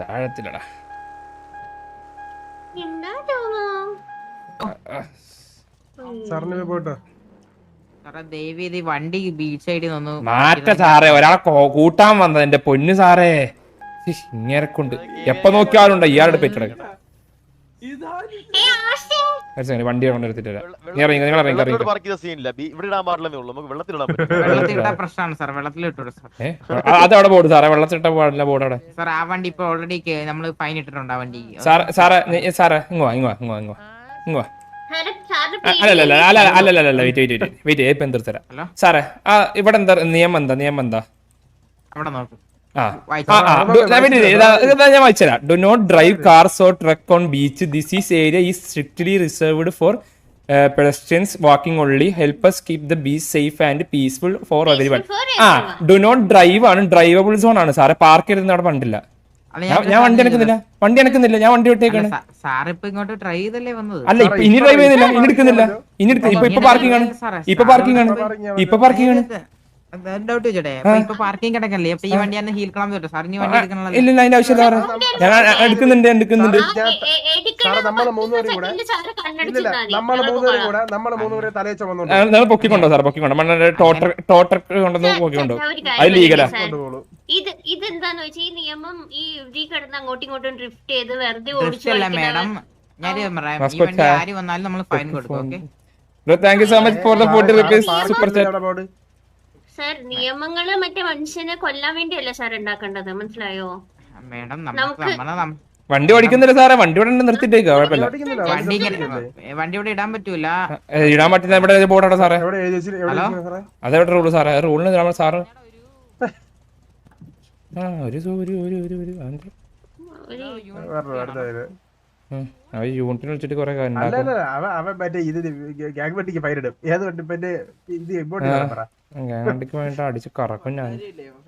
താഴത്തിലടാ. സാറിന് പോയിട്ടോ വണ്ടി ബീച്ച് സൈഡിൽ നിന്ന് മാറ്റ സാറേ ഒരാളെ കൂട്ടാൻ വന്നത് എന്റെ പൊന്നു സാറേ. ഇങ്ങനെ കൊണ്ട് എപ്പൊ നോക്കിയാലുണ്ടോ ഇയാളുടെ പെറ്റിടക്ക. വണ്ടി കൊണ്ടെടുത്തിട്ട് നീ ഇറങ്ങി നിങ്ങൾ ഇറങ്ങി ഇറങ്ങി. പാർക്ക് ചെയ്ത സീനില്ല ഇവിടെ ഇടാൻ പാടില്ലെന്നേ ഉള്ളൂ. നമുക്ക് വെള്ളത്തിൽ ഇടാൻ പറ്റും. വെള്ളത്തിൽ ഇട്ടാ പ്രശ്നമാണ് സാർ വെള്ളത്തിൽ ഇട്ടു സാർ അത് അവിടെ ബോർഡ് സാറേ. വെള്ളത്തിട്ട പാടില്ല ബോർഡ് അവിടെ. സാർ ആ വണ്ടി ഇപ്പൊ ഓൾറെഡി നമ്മൾ ഫൈൻ ഇട്ടിട്ടുണ്ട് ആ വണ്ടി. സാറേ സാറേ ഇങ്ങോ ഇങ്ങോ ഇങ്ങോ ഇങ്ങോ ഇങ്ങോ അല്ലല്ല അല്ല അല്ല അല്ല വെയിറ്റ് വെയിറ്റ് വെയിറ്റ് വെയിറ്റ് ഇപ്പൊ എന്തെടുത്തരാം ഹലോ? സാറേ ആ ഇവിടെ എന്താ? നിയമം എന്താ? നിയമം എന്താ? അവിടെ നോക്ക്. ഞാൻ വായിച്ചുതരാം do not drive cars or truck on beach this is area is strictly reserved for pedestrians walking only help us keep the beach safe and peaceful for everyone ആ. Do not drive on drivable zone ആണ്. സാറെ park ചെയ്തിരുന്ന അവിടെ പണ്ടില്ല. ഞാൻ വണ്ടി അനക്കുന്നില്ല. വണ്ടി അനക്കുന്നില്ല. ഞാൻ വണ്ടി വിട്ടേക്കാണ്. സാർ ഇപ്പൊ ഇങ്ങോട്ട് ട്രൈ ചെയ്തല്ലേ വന്നത്? അല്ല ഇപ്പൊ ഇനി ഡ്രൈവ് ചെയ്യുന്നില്ല. ഇനി എടുക്കുന്നില്ല. ഇനി എടുക്ക ഇപ്പൊ ഇപ്പൊ പാർക്കിംഗ് ആണ്. ഇപ്പൊ പാർക്കിംഗ് ആണ്. ഇപ്പൊ പാർക്കിംഗ് ആണ്. ഡൗട്ട് ചോട്ടെ ഇപ്പൊ പാർക്കിംഗ് കിടക്കല്ലേ? അപ്പൊ ഈ വണ്ടി അന്ന് ഹീൽ കളം തൊട്ട് സാർ ഇനി വണ്ടി എടുക്കണല്ലോ ഇല്ല ഇല്ല അതിന്റെ ആവശ്യമില്ല സാറേ. ഞാൻ എടുക്കുന്നുണ്ട് എടുക്കുന്നുണ്ട്. നമ്മൾ മൂന്നുപേരും കൂടെ ഇല്ലില്ല നമ്മൾ മൂന്നുപേരും കൂടെ നമ്മൾ മൂന്നുപേരെ തലയെ ചുമന്നുണ്ട് നിങ്ങൾ പൊക്കിക്കൊണ്ടോ സാർ പൊക്കിക്കൊണ്ടോ? മണ്ണ ടോട്ടർ ടോട്ടർ കൊണ്ടുവന്ന് പൊക്കിക്കൊണ്ടോ? അത് ലീഗലാ ഇത് ഇതെന്താന്ന് വെച്ചാൽ ഈ നിയമം ഈ ഇതിൽ കിടന്ന് അങ്ങോട്ടും ഇങ്ങോട്ടും ഡ്രിഫ്റ്റ് ചെയ്ത് വെറുതെ ഓടിച്ചു ദൃശ്യമല്ല മേഡം ഞാൻ പറയാം. ഈ വണ്ടി ആര് വന്നാലും നമ്മൾ ഫൈൻ കൊടുക്കും okay thank you so much for the rupees super chat sir നിയമങ്ങൾ മറ്റേ മനുഷ്യനെ കൊല്ലാൻ വേണ്ടിയല്ല സാർ ഉണ്ടാക്കേണ്ടത്? മനസ്സിലായോ? മേഡം നമുക്ക് വണ്ടി ഓടിക്കുന്നില്ല സാറേ വണ്ടി ഇവിടെ നിർത്തിട്ടേക്ക് കുഴപ്പമില്ല. വണ്ടി ഇങ്ങനെ വണ്ടി ഇവിടെ ഇടാൻ പറ്റൂല. ഏ, ഇടാൻ പറ്റുന്ന ഇവിടെ ബോർഡ് അവിടെ സാറേ? അതെവിടെ റൂൾ സാറേ? റൂളിന് നമ്മൾ സാറ് ആ ഒരു സു- ഒരു ഒരു ഒരു ഒരു? ഒരു അവൻ യൂണിറ്റിന് വിളിച്ചിട്ട് കുറെ അല്ല അല്ല അവൻ അവൻ മറ്റേ ഇത് ഗ്യാങ് വണ്ടിക്ക് ഫൈനിടും ഏത് വണ്ടി മറ്റേ ഇത് ഇമ്പോർട്ട് പറ വണ്ടിക്ക് വേണ്ടി അടിച്ച് കറക്കും ഞാൻ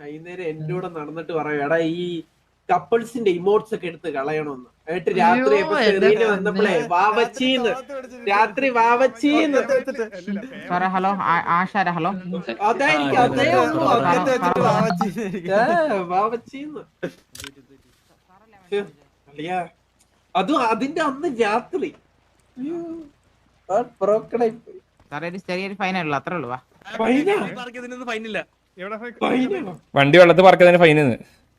വൈകുന്നേരം എന്റെ കൂടെ നടന്നിട്ട് പറയും എടാ ഈ കപ്പിൾസിന്റെ ഇമോട്ട്സ് ഒക്കെ എടുത്ത് കളയണമെന്ന് എന്നിട്ട് രാത്രി വന്നപ്പോഴേ വാവച്ചീന്ന് രാത്രി വാവച്ചീന്ന് സാറേ ഹലോ ആശാര ഹലോ അതായിരിക്കും അതേ ഉള്ളൂ വാവച്ചീന്ന്. അളിയാ, അതും അതിന്റെ അന്ന് രാത്രി? വണ്ടി വെള്ളത്തിൽ പറക്കുന്നതിന് ഫൈൻ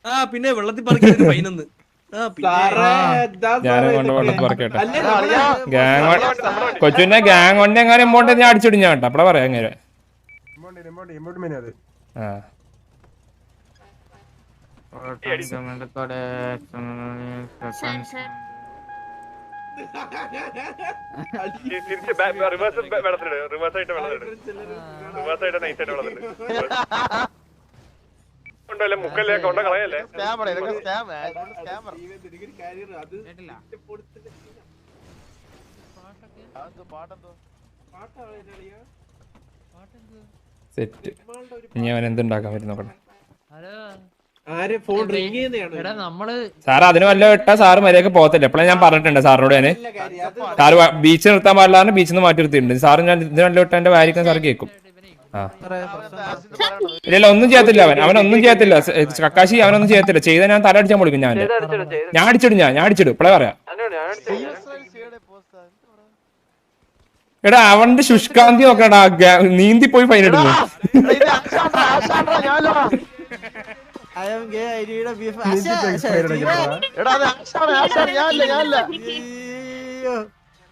ആ പിന്നെ വെള്ളത്തിൽ പറക്കുന്നതിന് ഫൈനൊന്ന് ആ പിന്നെ സാറേ, എന്താ ഞാനും സാറേ കൊണ്ട് ഇതൊക്കെ? വെള്ളത്തിൽ പറക്കട്ടെ അല്ലേ നമ്മളെ- ഗ്യാങ് കൊച്ചുവിനെ ഗ്യാങ് വണ്ടി എങ്ങനെ ഇമ്പോണ്ട് ഞാൻ അടിച്ചിടും ഞാൻ കേട്ടോ. അപ്പടെ പറയാം അങ്ങനെ ആ. ഇമ്പോർട്ട് ഇമ്പോർട്ട് റിവേഴ്സ് അത് ആ സാർ സാർ സ്കാമർ ഇതൊക്കെ സ്കാം സ്കാമർ എനിക്കൊരു കാര്യം അറിയാം. അത് കേട്ടില്ല. പൊടുത്തിന്റെ പാട്ടെന്തോ? പാട്ടാണ് ഇതിനറിയാ? സെറ്റ്. ഇനി അവൻ എന്തുണ്ടാക്കാൻ പറ്റും നോക്കട്ടെ. ആരെ ഫോൺ റിങ് ചെയ്യുന്നതാണ്? നമ്മൾ സാറ് അതിന് വല്ല ഇട്ടാ സാറ് മര്യാദയ്ക്ക് പോകത്തില്ല. എപ്പോഴും ഞാൻ പറഞ്ഞിട്ടുണ്ട് സാറിനോട് ഞാൻ സാറ് ബീച്ച് നിർത്താൻ പാടില്ല ബീച്ചിൽ നിന്ന് മാറ്റി നിർത്തിയിട്ടുണ്ട് സാറ് ഞാൻ ഇതിന് വല്ല ഇട്ട എന്റെ വാരിക്കാൻ സാർ കേൾക്കും. ഇല്ല ഒന്നും ചെയ്യത്തില്ല അവൻ. അവനൊന്നും ഒന്നും ചെയ്യത്തില്ല. കക്കാശി അവനൊന്നും ചെയ്യത്തില്ല. ചെയ്ത ഞാൻ തല അടിച്ചാൽ പൊളിക്കും ഞാൻ. ഞാൻ അടിച്ചിടും ഞാൻ ഞാൻ അടിച്ചിടും. ഇപ്പളെ പറയാം. എടാ അവന്റെ ശുഷ്കാന്തി നോക്കടാ നീന്തി പോയി ഫൈൻ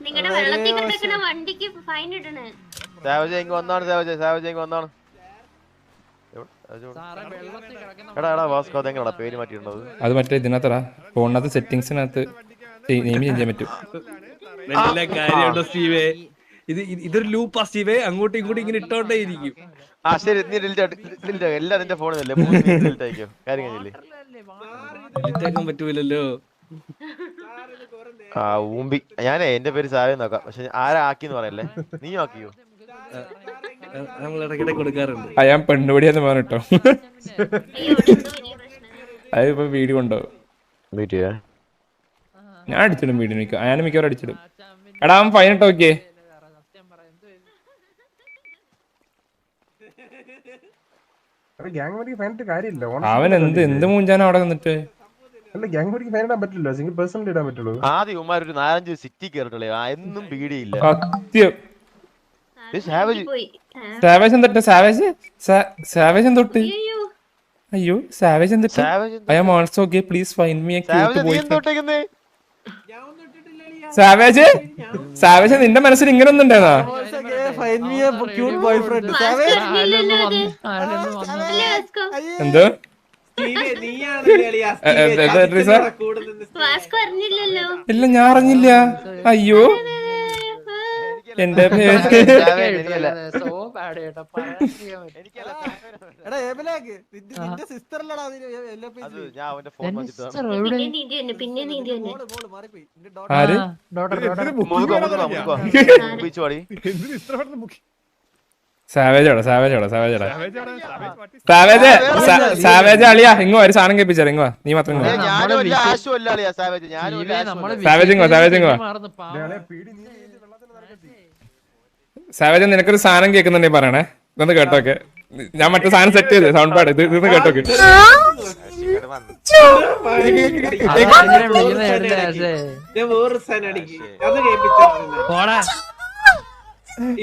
നിങ്ങളുടെ വെള്ളത്തിൽ കിടക്കുന്ന വണ്ടിക്ക് ഫൈൻ ഇടണേ. സാവജ ഇങ്ങ് വന്നാണ് സാവജ സാവജ ഇങ്ങ് വന്നാണ്. എവിടെ? സാവജ ഇവിടെ. സാറേ വെള്ളത്തിൽ കിടക്കുന്ന എടാ എടാ വാസ്കോ അതെങ്ങനെയാ പേര് മാറ്റിയിട്ടുണ്ടത് അത് മറ്റേ ഇതിനകത്തടാ ഫോണിനകത്ത് സെറ്റിങ്സിനകത്ത് നെയിം ചെയ്യാൻ പറ്റും. ഇത് ഇതൊരു ഇതൊരു ആ സ്റ്റീവേ അങ്ങോട്ടും ഇങ്ങോട്ടും ഇങ്ങനെ ഇട്ടോണ്ടേ ഇരിക്കും. ആ ശരി നീ ഡിലിറ്റ് ഡിലിറ്റ് എല്ലാം നിന്റെ ഫോണിലല്ലേ ഡിലിറ്റ് ആയിക്കോ കാര്യം കഴിഞ്ഞില്ലേ? ഡിറ്റാക്കാൻ പറ്റൂലല്ലോ. ആ ഊമ്പി. ഞാനേ എന്റെ പേര് സാവേ നോക്കാം. പക്ഷെ ആരാ ആക്കിന്ന് പറയല്ലേ? നീ ആക്കിയോ? നമ്മൾ ഇടയ്ക്കിടെ കൊടുക്കാറുണ്ട്. ആ ഞാൻ പെണ്ണുപടിയെന്ന് പറഞ്ഞിട്ടോ. അതിപ്പോ വീഡിയോ ഉണ്ടോ വീഡിയോ? ഉണ്ടാവും വെയിറ്റ് ചെയ്യാ ഞാൻ അടിച്ചിടും വീഡിയോ മിക്ക ഞാൻ മിക്കവാറും അടിച്ചിടും. എടാ അവൻ ഫൈൻ ഇട്ടോ നോക്കിയേ സത്യം പറയാം എന്ത് ഗ്യാങ് വണ്ടിക്ക് ഫൈനിട്ട് കാര്യമില്ല ഓണം അവൻ എന്ത് എന്ത് മൂഞ്ചാനോ അവിടെ നിന്നിട്ട്? അല്ല ഗ്യാങ് ഫൈൻ ഇടാൻ പറ്റില്ല സിംഗിൾ പേഴ്സണൽ ഇടാൻ പറ്റുള്ളൂ. ആദ്യം ഉമ്മാർ ഒരു നാലഞ്ച് സിറ്റി കയറിട്ടുള്ളേ എന്നും പീടിയില്ല സത്യം. ഇത് savage. പോയി. സാവേജ് എന്തൊട്ട്? സാവേജ് സാവേജ് എന്തൊട്ട്? അയ്യോ. അയ്യോ savage എന്തൊട്ട്? Savage I am also gay please find me a savage cute നീ ബോയ് ഞാൻ ഒന്നും ഇട്ടിട്ടില്ലളിയാ. സാവേജ് സാവേജ് നിന്റെ മനസ്സിൽ ഇങ്ങനെ ഒന്നും ഉണ്ടായിരുന്നാ? അല്ലേ മീ എന്തോ എ, ക്യൂട്ട് സ്റ്റീവേ, എ, എ, കസിന്റെ കൂടെ കൂടെ നിന്ന് സ്റ്റീവേ. വാസ്കോ അറിഞ്ഞില്ലല്ലോ ഇല്ല ഞാൻ അറിഞ്ഞില്ല അയ്യോ എന്റെ പേര് സോ ബാഡ് കേട്ടോ. പറയാൻ ചെയ്യാൻ പറ്റില്ല. അത് ഞാൻ അവന്റെ ഫോൺ മിസ്റ്റർ വന്നിട്ട് എവിടെ? പിന്നെ നീതി തന്നെ പിന്നെ നീതി തന്നെ ആര്? ഡോട്ടർ ഡോട്ടർ മുതുക്കോ മുതുക്കോ മുതുക്കോ ബീച്ച് പാടി? സാവേജ് സാവേജ് അളിയാ ഇങ്ങോ ഒരു സാധനം കേൾപ്പിച്ചാ ഇങ്ങോ നീ മാത്രം. സാവേജ്. ഇങ്ങോ, സാവേജ് ഇങ്ങോ. മാറുന്നു പാവം. പീടി നീ വെള്ളത്തിൽ നടക്കട്ടെ സാവേജ് നിനക്കൊരു സാധനം കേൾക്കുന്നുണ്ടെങ്കിൽ പറയണേ. ഇതൊന്ന് കേട്ടോക്കെ. ഞാൻ മറ്റേ സാധനം സെറ്റ് ചെയ്ത് സൗണ്ട് പാട് ഇത് ഇതൊന്ന് കേട്ടോക്കെ.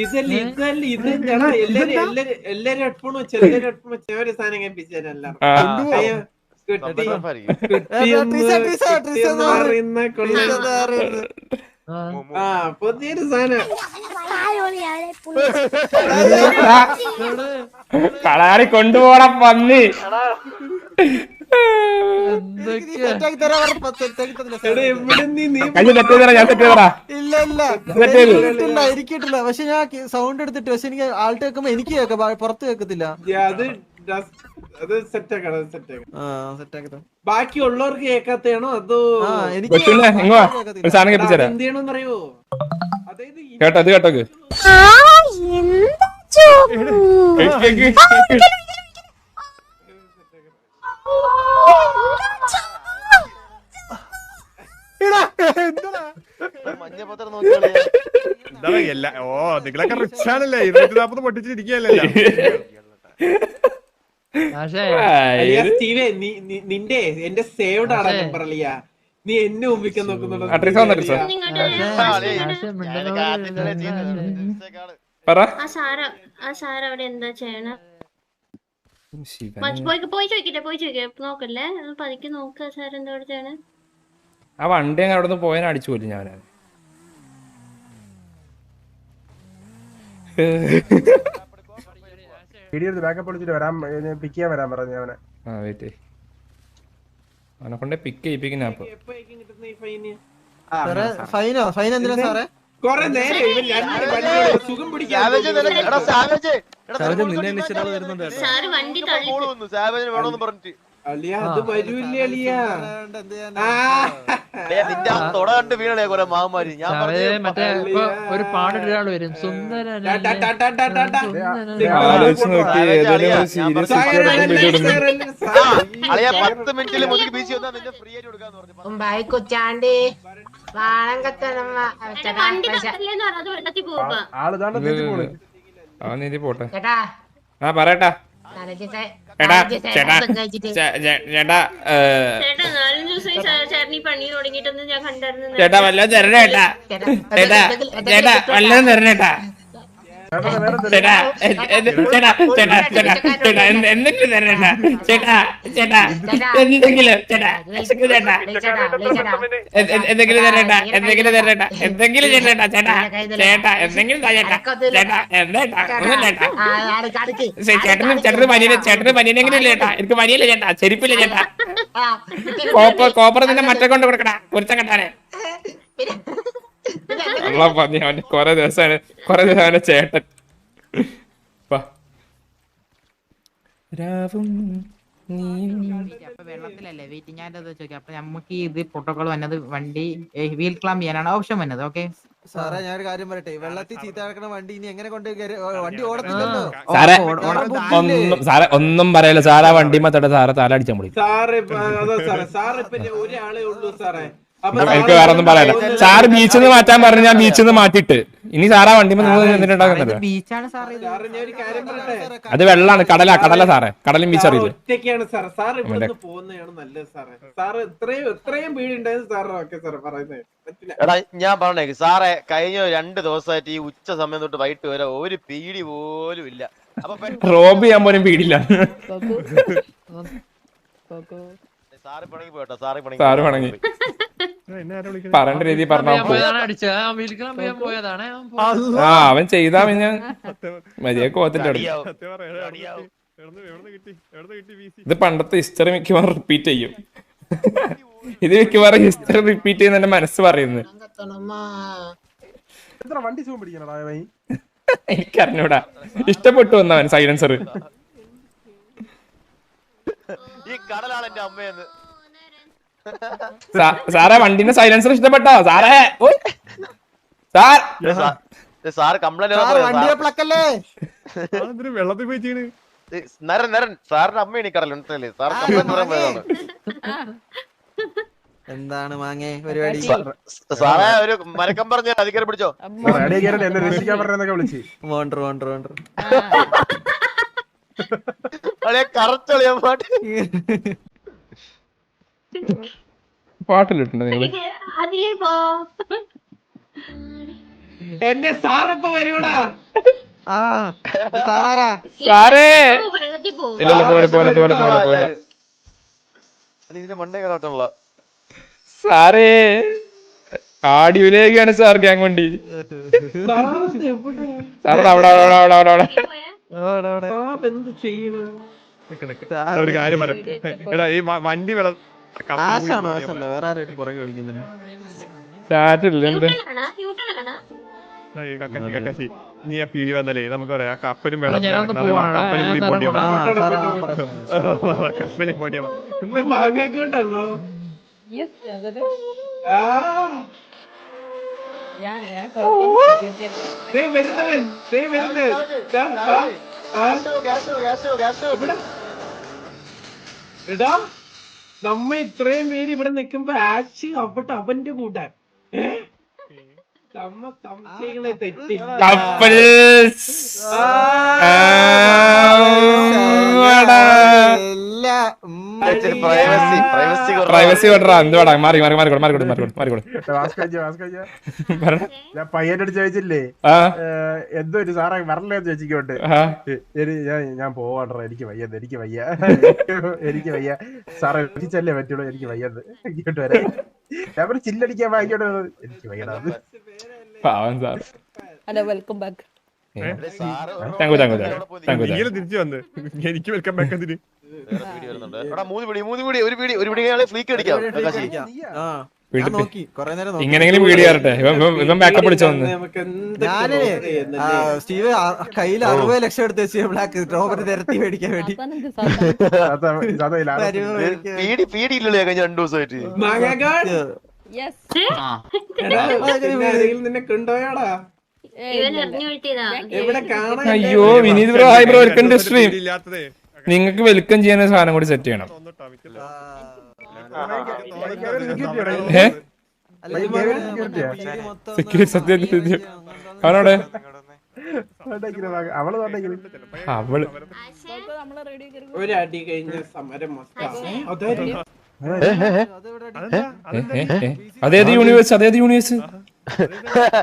ഇതല്ല ഇതല്ല ഇത് എല്ലാരും എല്ലാരും എല്ലാരും ഹെഡ്ഫോൺ വെച്ച് എല്ലാരും ഹെഡ്ഫോൺ വെച്ച് ഒരു സാധനം കേൾപ്പിച്ചു തരാം കുട്ടി. കുട്ടിയൊന്ന് കൊള്ളാം. ആ. ആ പുതിയൊരു സാധനം കളാടി കൊണ്ടുപോണ പന്നി ഇരിക്കിട്ടില്ല പക്ഷെ ഞാൻ സൗണ്ട് എടുത്തിട്ട് പക്ഷെ എനിക്ക് ആൾട്ട് കേൾക്കുമ്പോ എനിക്ക് കേൾക്കാം പുറത്ത് കേൾക്കത്തില്ല. യാ, അത് ഡസ്- അത് സെറ്റ് ആക്കണം അത് സെറ്റ് ആക്കണം ആ സെറ്റ് ആക്കാം ബാക്കി ഉള്ളവർക്ക് കേൾക്കാത്തയാണോ അതോ എനിക്ക് കൊച്ചുണ്ണെ ഒരു. സാധനം എന്ത് ചെയ്യണമെന്ന് അറിയോ? അതായത് ഈ- കേട്ടോ അത് കേട്ടോ നോക്കിയാളെ എന്താണ് എല്ലാ ഓ നിങ്ങളൊക്കെ റിച്ചാണല്ലേ ഇരുന്നൂറ്റി നാപ്പത് അലിയാ സ്റ്റീവേ നിന്റെ എന്റെ സേവ്ഡ് ആണ്. നമ്പർ നീ എന്നെ ഒമ്പിക്കാൻ നോക്കുന്നുണ്ടോ? പോയി ചോദിക്കട്ടെ പോയി നോക്കല്ലേ? ഒന്ന് പതുക്കെ നോക്ക സാർ എന്താ അവിടെ ചെയ്യണേ? ആ വണ്ടി അങ്ങനെ അവിടെ നിന്ന് പോയാൽ അടിച്ചു പോലും ഞാൻ പീടി എടുത്ത് ബാക്കപ്പ് വിളിച്ചിട്ട് വരാൻ പിക്ക് ചെയ്യാൻ വരാൻ പറഞ്ഞു അവനെ. ആ വെയിറ്റ് അവനെ കൊണ്ട് പിക്ക് ചെയ്യിപ്പിക്കുന്ന ആപ്പ് ഫൈന്? ഫൈൻ എന്തിനാ സാറേ? കൊറേ നേരം ഇവൻ രണ്ട് വണ്ടിയോട് സുഖം പിടിക്കാൻ സാവേജ് നിനക്ക് എടാ സാവേജ് എടാ നിന്നെ വരുന്നുണ്ട് കേട്ടോ. സാറ് വണ്ടി തള്ളി call വന്നു. സാവേജിന് വേണമെന്ന് പറഞ്ഞിട്ട്. അലിയ അത് വരൂല്ലേ അലിയ എന്ത് ചെയ്യാൻ ആ. ഡേ, നിന്റെ ആ തൊട കണ്ട് വീണേ കുറെ മാമാര്. ഞാൻ മറ്റേ ഒരു പാടിട്ട ഒരാൾ വരും അളിയ പത്ത് മിനിറ്റിൽ മുതുക്ക് ബീച്ച് വന്നാൽ നിന്നെ ഫ്രീ ആയിട്ട് കൊടുക്കാന്ന് പറഞ്ഞു. ബായ് കൊച്ചാണ്ടി. ആൾ നീതി പോട്ടെ ആ പറയട്ടാ. എടാ ചേട്ടാ ചേട്ടാ ചേട്ടാ വല്ലതും തരണേട്ടാ ചേട്ടാ. ചേട്ടാ ചേട്ടാ വല്ലതും തരണേ ചേട്ടാ ചേട്ടാ ചേട്ടാ ചേട്ടാ ചേട്ടാ ചേട്ടാ എന്ത്- എന്തെങ്കിലും തരണേട്ടാ ചേട്ടാ ചേട്ടാ എന്തെങ്കിലും ചേട്ടാ എന്തെങ്കിലും ചേട്ടാ തരണ്ട എന്തെങ്കിലും തരേട്ടാ എന്തെങ്കിലും ചേട്ടാ ചേട്ടാ ചേട്ടാ എന്തെങ്കിലും ചേട്ടാ ചേട്ടാ എന്തേട്ടാ ഒന്നും ചേട്ടാ ചേട്ടന് ചേട്ടന് പനിയില്ല ചേട്ടന് പനിയില്ലെങ്കിലും ഇല്ല ചേട്ടാ എനിക്ക് പനിയല്ലേ ചേട്ടാ ചെരുപ്പില്ല ചേട്ടാ കോപ്പർ കോപ്പർ നിന്നെ മറ്റേ കൊണ്ട് കൊടുക്കടാ കുറിച്ച കെട്ടാനെ അള്ള പന്നി അവന് കൊറേ ദിവസമാണ് കൊറേ ദിവസം അവന്റെ ചേട്ടൻ. വാ. രാവും വെള്ളത്തിലല്ലേ വെയിറ്റ്? ഞാൻ ചോദിക്കാം. അപ്പൊ നമുക്ക് ഇത് പ്രോട്ടോകോൾ വന്നത് വണ്ടി വീൽ ക്ലാം ചെയ്യാനാണ്? ഓപ്ഷൻ വന്നത്? ഓക്കെ സാറേ ഞാൻ ഒരു കാര്യം പറയട്ടെ. വെള്ളത്തിൽ ചീത്ത കിടക്കണ വണ്ടി ഇനി എങ്ങനെ കൊണ്ട് വണ്ടി ഓടത്തില്ലല്ലോ? സാറേ ഒന്നും സാറേ ഒന്നും പറയല്ല. സാറാ വണ്ടി മാത്രം സാറേ തല അടിച്ചാൽ മതി. സാറേ സാറേ പിന്നെ ഒരാളെ ഉള്ളൂ സാറേ. എനിക്ക് വേറെ ഒന്നും പറയാനില്ല സാറ് ബീച്ചിൽ നിന്ന് മാറ്റാൻ പറഞ്ഞു ഞാൻ ബീച്ചിൽ നിന്ന് മാറ്റിട്ട് ഇനി സാറാ വണ്ടി നിന്നിട്ടുണ്ടാകുന്നില്ല ബീച്ചാണ് സാർ ഞാൻ ഒരു കാര്യം പറയട്ടെ? അത് വെള്ളാണ് കടല കടല സാറേ. കടലും ബീച്ച് അറിയില്ല? ഒറ്റയ്ക്കാണ് സാർ സാർ പോകുന്നതാണ് നല്ലത് സാറേ. സാർ ഇത്രയും ഇത്രയും വീടുണ്ടായിരുന്നു സാർ ഓക്കെ സാർ പറയുന്നത് എടാ ഞാൻ പറഞ്ഞേക്ക്. സാറേ കഴിഞ്ഞ രണ്ട് ദിവസമായിട്ട് ഈ ഉച്ച സമയം തൊട്ട് വൈകിട്ട് വരെ ഒരു പീടി പോലും ഇല്ല. അപ്പൊ റോബ് ചെയ്യാൻ പോലും പീടില്ല സാറ് പണങ്ങി പോട്ടോ സാറ് പണങ്ങി സാറ് പണിക്ക്. രീതി പറഞ്ഞാ ആ പോയതാണ്. അവൻ ചെയ്താ പിന്നെ മര്യാദ കോത്തിന്റെ ഇത് പണ്ടത്തെ ഹിസ്റ്ററി മിക്കവാറും റിപ്പീറ്റ് ചെയ്യും. ഇത് മിക്കവാറും ഹിസ്റ്ററി റിപ്പീറ്റ് ചെയ്യുന്ന എന്റെ മനസ്സ് പറയുന്നത്. എനിക്കറിഞ്ഞൂടാ. ഇഷ്ടപ്പെട്ടു വന്നവൻ സൈലൻസർ ഈ കടലാണ് എന്റെ അമ്മയെന്ന്. സാറേ വണ്ടിന്റെ സൈലൻസർ ഇഷ്ടപ്പെട്ടോ? സാറേ ഓയ്. സാർ. കംപ്ലൈന്റ് സാർ പ്ലക്കല്ലേ വെള്ളത്തിൽ പോയി ചെയ്യണ് നരൻ നരൻ. സാറിന്റെ അമ്മ കടൽ സാർ കംപ്ലൈന്റ് പറയാൻ പോയതാണ്. എന്താണ് മാങ്ങേ പരിപാടി? സാറേ ഒരു മരക്കം പറഞ്ഞ അധികാരം പിടിച്ചോ? എന്നെ രക്ഷിക്കാൻ പറഞ്ഞൊക്കെ വിളിച്ച്. കറക്റ്റ് പാട്ട് പാട്ടിലിട്ടുണ്ട് എന്റെ സാറപ്പ വരൂടാ സാറേ. ഇല്ല പോലെ പോലെ പോലെ പോലെ പോലെ അത് ഇതിന്റെ മണ്ടേ കറക്റ്റുള്ള സാറേ. ആടിയിലേക്കാണ് സാർ ഗ്യാങ് വണ്ടി സാറേ അവിടെ അവിടെ അവിടെ അവിടെ അവിടെ സാർ ഒരു കാര്യം പറയാം എടാ ഈ വണ്ടി വെള്ളം കപ്പ ആശാണോ ആശല്ല വേറെ ആരും പുറകെ വിളിക്കുന്നില്ല നീ ആ പീടി വന്നല്ലേ നമുക്ക് പറയാം കപ്പലും വെള്ളം. കപ്പലും പറയാം കപ്പലും ദേ വരുന്നവൻ നമ്മ ഇത്രയും പേര് ഇവിടെ നിക്കുമ്പോ ആച്ച് അവിടെ അവന്റെ കൂട്ടാൻ ഏ? ഉം. പ്രൈവസി പ്രൈവസി പ്രൈവസി വിടറാ എന്തുവാടാ മാറി മാറി മാറി മാറി മാറി മാറി ഞാൻ പയ്യനോട് ചോദിച്ചില്ലേ? എന്തോ ഒരു സാറേ വരല്ലേ ചോദിച്ചിക്കോട്ട് ഞാൻ ഞാൻ പോവാണ്ടോ എനിക്ക് വയ്യത് എനിക്ക് വയ്യ. എനിക്ക് വയ്യ. സാറേ എത്തിച്ചല്ലേ പറ്റുള്ളൂ എനിക്ക് വയ്യത് ഇങ്ങോട്ട് വരാം. ഞാൻ പറഞ്ഞു ചില്ലടിക്കാൻ വാങ്ങിക്കോട്ടെ എനിക്ക് വയ്യടാ അത് പാവം sir hello welcome back thank you thank you. Thank you തിരിച്ചു വന്ന്? എനിക്ക് വെൽക്കം ബാക്ക് നോക്കി. ഇങ്ങനെങ്കിലും വീഡിയോ കയറട്ടെ ഇവൻ ബാക്കപ്പ് വിളിച്ചു വന്ന് ഞാൻ സ്റ്റീവ് കയ്യിൽ അറുപത് ലക്ഷം എടുത്ത് വെച്ച് ബ്ലാക്ക് റോബർട്ട് നിരത്തി മേടിക്കാൻ വേണ്ടി. അപ്പൊ നിങ്ങക്ക് സാധാരണ. അതാ ഇതാ ലാഭം. മരുന്ന് മേടിക്കാൻ വേണ്ടി. പീടി പീടി കഴിഞ്ഞ രണ്ടു ദിവസമായിട്ട്. നിന്നെ അയ്യോ Vineeth bro hi bro welcome to stream നിങ്ങക്ക് നിങ്ങൾക്ക് വെൽക്കം ചെയ്യുന്ന സാധനം കൂടി സെറ്റ് ചെയ്യണം. സെക്യൂരിറ്റി സത്യം അവനോടെ അവൾ ഒരു അടി കഴിഞ്ഞ സമരം മൊത്തം. അതേത് യൂണിവേഴ്സ് അതേത് യൂണിവേഴ്സ്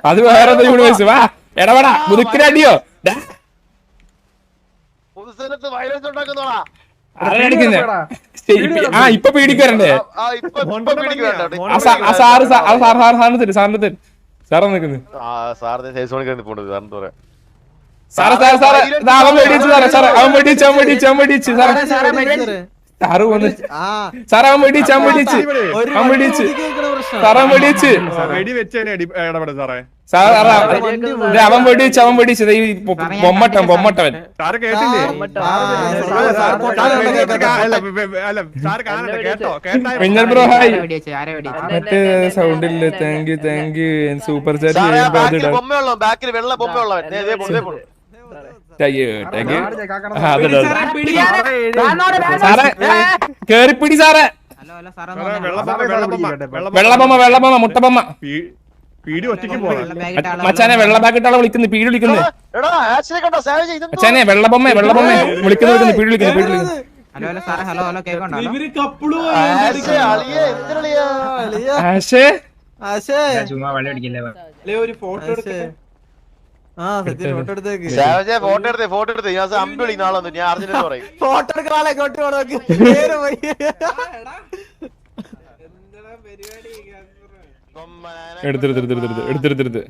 അത് വേറെ യൂണിവേഴ്സ് വാ എടപടാ മുതുക്കിനടിയോ സാറേ സാറേ സാറേ സാറേ സാറേ സാറേ സാറേ ആ ഇപ്പൊ സാറേ സാറേ സാറേ സാറേ സാറേ സാറേ സാറേ സാറേ സാറേ സാറേ സാറ് സാറേ സാറേ സാറേ സാറേ സാറിന് തരും സാറിന് തരും സാറാ സാറേ സാറേ സാറേ സാറേ സാറേ സാറിന് സാറ് അവൻ അവൻ അവൻ അവൻ സാറേ സാറ് വന്ന് ആ. സാറേ അവൻ വെടിച്ച് അവൻ വെടിച്ച് ബൊമ്മട്ടൻ അവൻ വെടിച്ചു സാറേ അവൻ വെടിച്ചു സാറേ. അവൻ വെടിച്ചു അവൻ വെടിച്ചു സാറ് കേട്ടില്ലേ? കേട്ടാ. Minnal bro hi. മറ്റേ സൗണ്ട് ഇല്ല thank you thank you super chat ചെയ്യുമ്പോ ബാക്കിൽ വെള്ള കേറിപ്പിടി സാറേ. വെള്ളബൊമ്മ മുട്ടബൊമ്മ പീ- പീടി ഒറ്റയ്ക്ക് മച്ചാനെ വെള്ള പാക്കിട്ടാളെ വിളിക്കുന്നു പീടി വിളിക്കുന്നു. എടാ ആക്ച്വലി കണ്ടോ? സാവേജ് ഇതെന്തോ? മച്ചാനെ വെള്ളബൊമ്മ വെള്ളബൊമ്മ വിളിക്കുന്നു വിളിക്കുന്നു പീടി വിളിക്കുന്നു പീടി വിളിക്കുന്നു. ഹലോ ഹലോ സാറേ ഹലോ ഹലോ കേൾക്കണ്ടോ ഇവർ കപ്പിൾ ചുമ്മാ വെള്ളം അടിക്കില്ലേ? ഒരു ഫോട്ടോ എടുക്കട്ടെ ഫോട്ടോ എടുത്തേക്ക് സാവേജേ ഫോട്ടോ എടുത്തേ ഫോട്ടോ എടുത്തേ ഞാൻ അമ്പി വിളിക്കുന്ന ആളൊന്നും ഞാൻ പറയും. ഫോട്ടോ എടുക്കുന്ന ആളെ ഇങ്ങോട്ട് നോക്ക്. എടുത്തെടുത്തെടുത്ത്